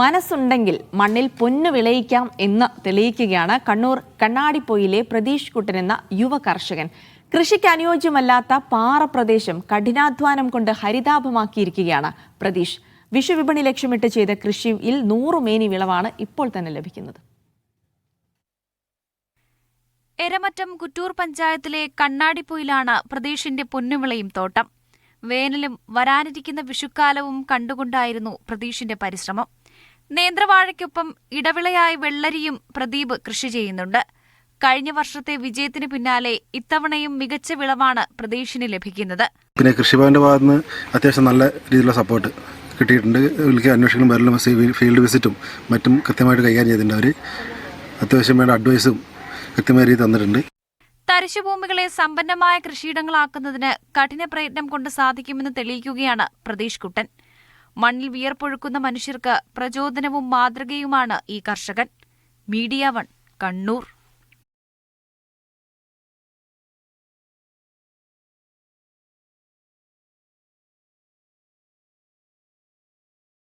മനസ്സുണ്ടെങ്കിൽ മണ്ണിൽ പൊന്നു വിളയിക്കാം എന്ന് തെളിയിക്കുകയാണ് കണ്ണൂർ കണ്ണാടിപ്പൊയിലെ പ്രതീഷ് കുട്ടൻ എന്ന യുവ കർഷകൻ കൃഷിക്ക് അനുയോജ്യമല്ലാത്ത പാറ പ്രദേശം കഠിനാധ്വാനം കൊണ്ട് ഹരിതാഭമാക്കിയിരിക്കുകയാണ് പ്രതീഷ്. വിഷുവിപണി ലക്ഷ്യമിട്ട് ചെയ്ത കൃഷിയിൽ നൂറുമേനി വിളവാണ് ഇപ്പോൾ തന്നെ ലഭിക്കുന്നത്. എരമറ്റം കുറ്റൂർ പഞ്ചായത്തിലെ കണ്ണാടിപ്പൊയിലാണ് പ്രതീഷിന്റെ പൊന്നുവിളയും തോട്ടം. വേനലും വരാനിരിക്കുന്ന വിഷുക്കാലവും കണ്ടുകൊണ്ടായിരുന്നു പ്രതീഷിന്റെ പരിശ്രമം. നേന്ത്രവാഴയ്ക്കൊപ്പം ഇടവിളയായി വെള്ളരിയും പ്രദീപ് കൃഷി ചെയ്യുന്നുണ്ട്. കഴിഞ്ഞ വർഷത്തെ വിജയത്തിന് പിന്നാലെ ഇത്തവണയും മികച്ച വിളവാണ് പ്രതീഷിന് ലഭിക്കുന്നത്. പിന്നെ കൃഷിഭവന്റെ ഭാഗത്ത് നിന്ന് അത്യാവശ്യം നല്ല രീതിയിലുള്ള സപ്പോർട്ട് കിട്ടിയിട്ടുണ്ട്. വിളിക്കുക അന്വേഷണം വരലും ഫീൽഡ് വിസിറ്റും മറ്റും കൃത്യമായിട്ട് കൈകാര്യം ചെയ്തിട്ടുണ്ട് അവർ അത്യാവശ്യം വേണ്ട അഡ്വൈസും കൃത്യമായ രീതി തന്നിട്ടുണ്ട്. തരിശുഭൂമികളെ സമ്പന്നമായ കൃഷിയിടങ്ങളാക്കുന്നതിന് കഠിന പ്രയത്നം കൊണ്ട് സാധിക്കുമെന്ന് തെളിയിക്കുകയാണ് പ്രതീഷ് കുട്ടൻ. മണ്ണിൽ വിയർപ്പൊഴുക്കുന്ന മനുഷ്യർക്ക് പ്രചോദനവും മാതൃകയുമാണ് ഈ കർഷകൻ. Media one Kannur.